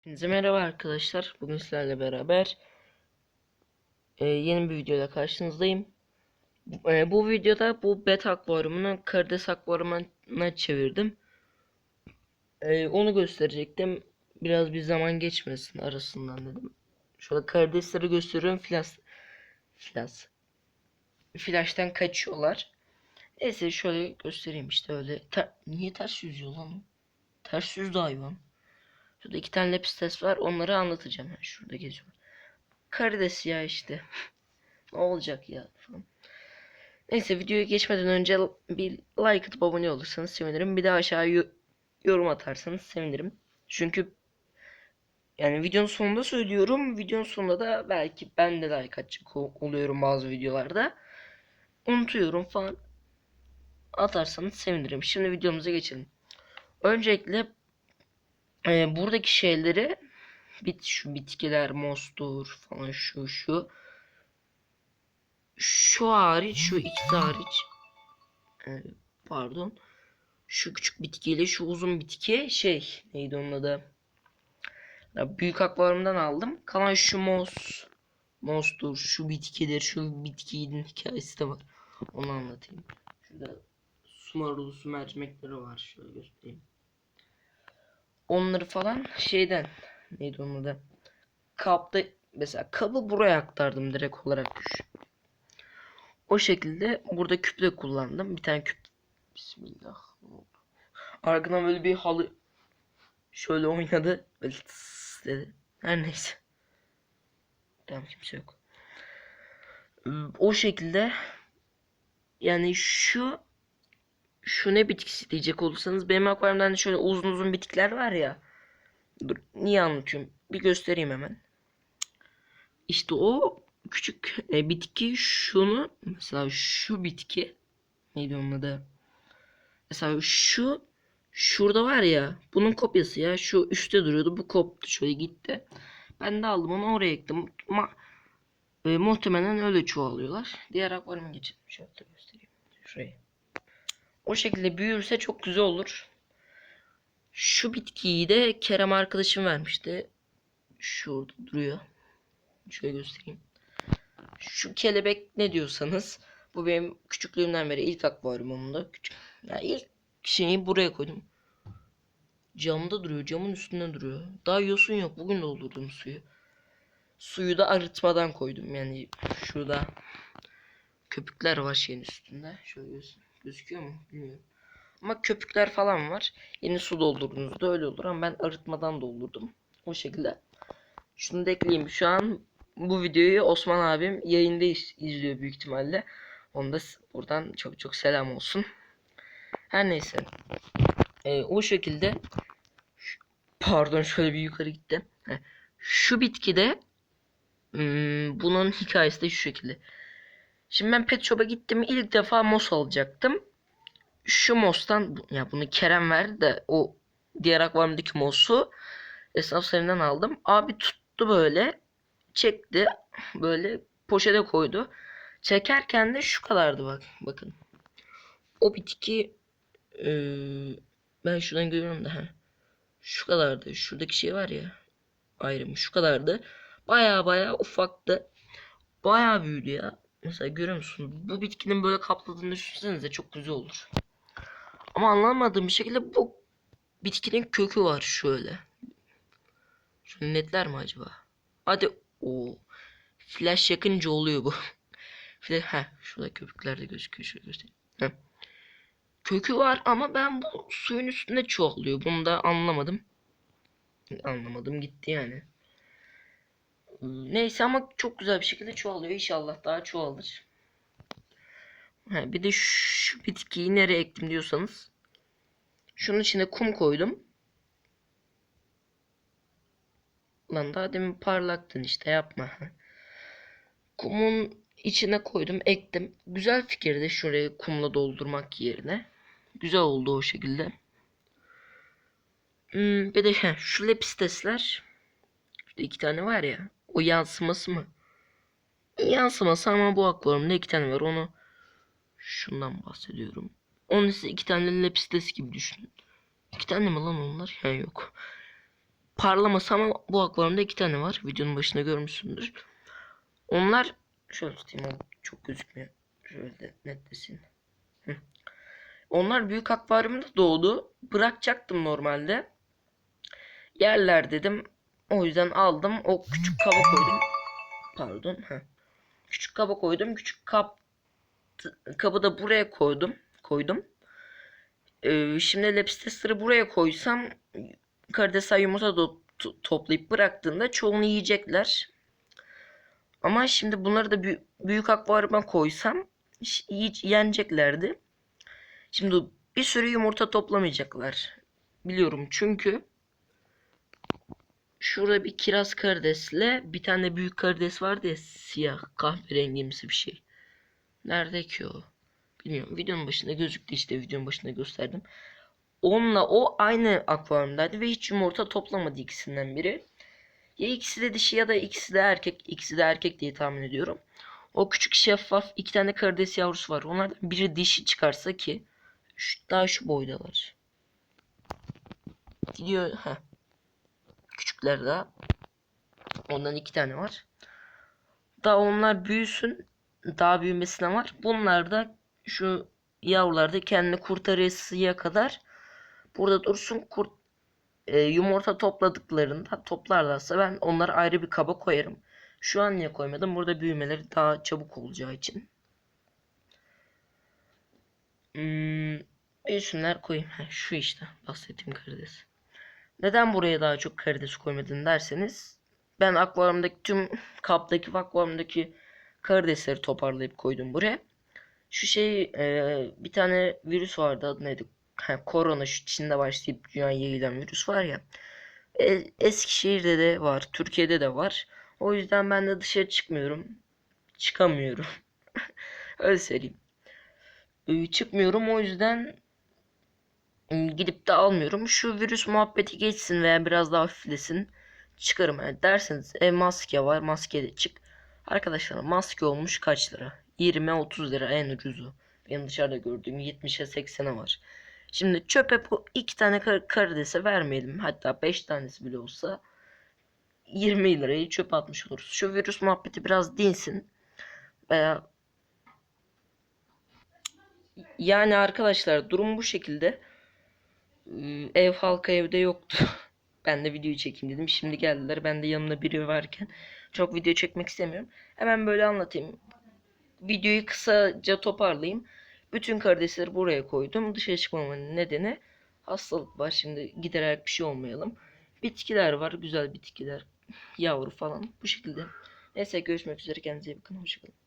Hepinize merhaba arkadaşlar. Bugün sizlerle beraber e, yeni bir videoyla karşınızdayım. E, bu videoda bu bet akvaryumunu karides akvaryumuna çevirdim. E, onu gösterecektim. Biraz bir zaman geçmesin arasından dedim. Şöyle karidesleri gösteriyorum. Flash, flash, flash'tan kaçıyorlar. Neyse şöyle göstereyim işte öyle. Ter- Niye ters yüzüyor lan? Ters yüzdü hayvan. Şurada iki tane lepistes var. Onları anlatacağım. Yani şurada geziyor. Karides ya işte. ne olacak ya falan. Neyse videoya geçmeden önce bir like atıp abone olursanız sevinirim. Bir de aşağı yo- yorum atarsanız sevinirim. Çünkü yani videonun sonunda söylüyorum. Videonun sonunda da belki ben de like atacak ol- oluyorum bazı videolarda. Unutuyorum falan. Atarsanız sevinirim. Şimdi videomuza geçelim. Öncelikle ee, buradaki şeyleri bit şu bitkiler mostur falan şu şu. Şu hariç şu ikisi hariç. Ee, pardon. Şu küçük bitkiyle şu uzun bitki şey neydi onun adı? Ya büyük akvaryumdan aldım. Kalan şu mos mostur şu bitkidir şu bitkinin hikayesi de var. Onu anlatayım. Şurada su marulu su mercimekleri var şöyle göstereyim onları falan şeyden neydi onun adı kapta mesela kabı buraya aktardım direkt olarak düşün. O şekilde burada küp de kullandım. Bir tane küp. Bismillah. Arkadan böyle bir halı şöyle oynadı. Böyle tıs dedi. Her neyse. Tamam kimse yok. O şekilde yani şu şu ne bitkisi diyecek olursanız benim akvaryumda hani şöyle uzun uzun bitkiler var ya. Dur, niye anlatıyorum? Bir göstereyim hemen. İşte o küçük e, bitki şunu mesela şu bitki neydi onun adı? Mesela şu şurada var ya bunun kopyası ya şu üstte duruyordu bu koptu şöyle gitti. Ben de aldım onu oraya ektim. Ma e, muhtemelen öyle çoğalıyorlar. Diğer akvaryuma geçelim. Şöyle göstereyim. Şurayı. O şekilde büyürse çok güzel olur. Şu bitkiyi de Kerem arkadaşım vermişti. Şurada duruyor. Şöyle göstereyim. Şu kelebek ne diyorsanız bu benim küçüklüğümden beri ilk akvaryumumda. Küçük. Ya ilk şeyi buraya koydum. Camda duruyor. Camın üstünde duruyor. Daha yosun yok. Bugün doldurdum suyu. Suyu da arıtmadan koydum. Yani şurada köpükler var şeyin üstünde. Şöyle göz- gözüküyor mu? Bilmiyorum. Ama köpükler falan var. Yeni su doldurduğunuzda öyle olur ama ben arıtmadan doldurdum. O şekilde. Şunu da ekleyeyim. Şu an bu videoyu Osman abim yayında iz- izliyor büyük ihtimalle. Onu da s- buradan çok çok selam olsun. Her neyse. Ee, o şekilde pardon şöyle bir yukarı gitti. Şu bitkide hmm, bunun hikayesi de şu şekilde. Şimdi ben pet shop'a gittim. ilk defa mos alacaktım. Şu mostan ya bunu Kerem verdi de o diğer akvaryumdaki mosu esnaf serinden aldım. Abi tuttu böyle çekti böyle poşete koydu. Çekerken de şu kadardı bak bakın. O bitki eee, ben şuradan görüyorum da. Şu kadardı. Şuradaki şey var ya ayrımı şu kadardı. Baya baya ufaktı. Baya büyüdü ya. Mesela görüyor musun? Bu bitkinin böyle kapladığını düşünsenize çok güzel olur. Ama anlamadığım bir şekilde bu bitkinin kökü var şöyle. Şunu netler mi acaba? Hadi o flash yakınca oluyor bu. Flash ha şurada köpükler de gözüküyor şöyle göstereyim. Heh. Kökü var ama ben bu suyun üstünde çoğalıyor. Bunu da anlamadım. Anlamadım gitti yani. Neyse ama çok güzel bir şekilde çoğalıyor. İnşallah daha çoğalır. Ha, bir de şu bitkiyi nereye ektim diyorsanız. Şunun içine kum koydum. Lan daha demin parlaktın işte yapma. Kumun içine koydum ektim. Güzel fikirdi şurayı kumla doldurmak yerine. Güzel oldu o şekilde. Hmm, bir de heh, şu lepistesler. Şurada iki tane var ya. O yansıması mı? Yansıması ama bu akvaryumda iki tane var. Onu şundan bahsediyorum. Onun ise iki tane lepistes gibi düşünün. İki tane mi lan onlar? Ya yok. parlaması ama bu akvaryumda iki tane var. Videonun başında görmüşsündür. Onlar şöyle tutayım çok gözükmüyor. Şöyle de netlesin. Onlar büyük akvaryumda doğdu. Bırakacaktım normalde. Yerler dedim. O yüzden aldım. O küçük kaba koydum. Pardon. Heh. Küçük kaba koydum. Küçük kap kabı da buraya koydum. Koydum. Ee, şimdi Lepstester'ı buraya koysam karidesler yumurta da to- toplayıp bıraktığında çoğunu yiyecekler. Ama şimdi bunları da bü- büyük akvaryuma koysam yeneceklerdi. Şimdi bir sürü yumurta toplamayacaklar. Biliyorum çünkü şurada bir kiraz karidesle bir tane büyük karides vardı ya siyah kahverengimsi bir şey. Nerede ki o? Bilmiyorum. Videonun başında gözüktü işte videonun başında gösterdim. Onunla o aynı akvaryumdaydı ve hiç yumurta toplamadı ikisinden biri. Ya ikisi de dişi ya da ikisi de erkek. İkisi de erkek diye tahmin ediyorum. O küçük şeffaf iki tane karides yavrusu var. Onlardan biri dişi çıkarsa ki şu, daha şu boydalar. Gidiyor. Heh. Küçükler daha. Ondan iki tane var. Daha onlar büyüsün. Daha büyümesine var. Bunlar da şu yavrular da kendini kurtarısıya kadar burada dursun. Kurt, e, yumurta topladıklarında toplarlarsa ben onları ayrı bir kaba koyarım. Şu an niye koymadım? Burada büyümeleri daha çabuk olacağı için. Hmm, büyüsünler koyayım. Şu işte bahsettiğim karides. Neden buraya daha çok karides koymadın derseniz ben akvaryumdaki tüm kaptaki akvaryumdaki karidesleri toparlayıp koydum buraya. Şu şey e, bir tane virüs vardı adı neydi? Ha, korona şu Çin'de başlayıp dünyaya yayılan virüs var ya. E, Eskişehir'de de var, Türkiye'de de var. O yüzden ben de dışarı çıkmıyorum. Çıkamıyorum. Öyle söyleyeyim. E, çıkmıyorum o yüzden gidip de almıyorum. Şu virüs muhabbeti geçsin veya biraz daha hafiflesin. Çıkarım yani derseniz e, maske var maske de çık. Arkadaşlar maske olmuş kaç lira? 20-30 lira en ucuzu. Benim dışarıda gördüğüm 70'e 80'e var. Şimdi çöpe bu iki tane kar karidese vermeyelim. Hatta 5 tanesi bile olsa 20 lirayı çöpe atmış oluruz. Şu virüs muhabbeti biraz dinsin. Veya yani arkadaşlar durum bu şekilde. Ee, Ev halka evde yoktu. Ben de videoyu çekeyim dedim. Şimdi geldiler. Ben de yanımda biri varken çok video çekmek istemiyorum. Hemen böyle anlatayım. Videoyu kısaca toparlayayım. Bütün karidesleri buraya koydum. Dışarı çıkmamın nedeni hastalık var. Şimdi giderek bir şey olmayalım. Bitkiler var. Güzel bitkiler. Yavru falan. Bu şekilde. Neyse görüşmek üzere. Kendinize iyi bakın. Hoşçakalın.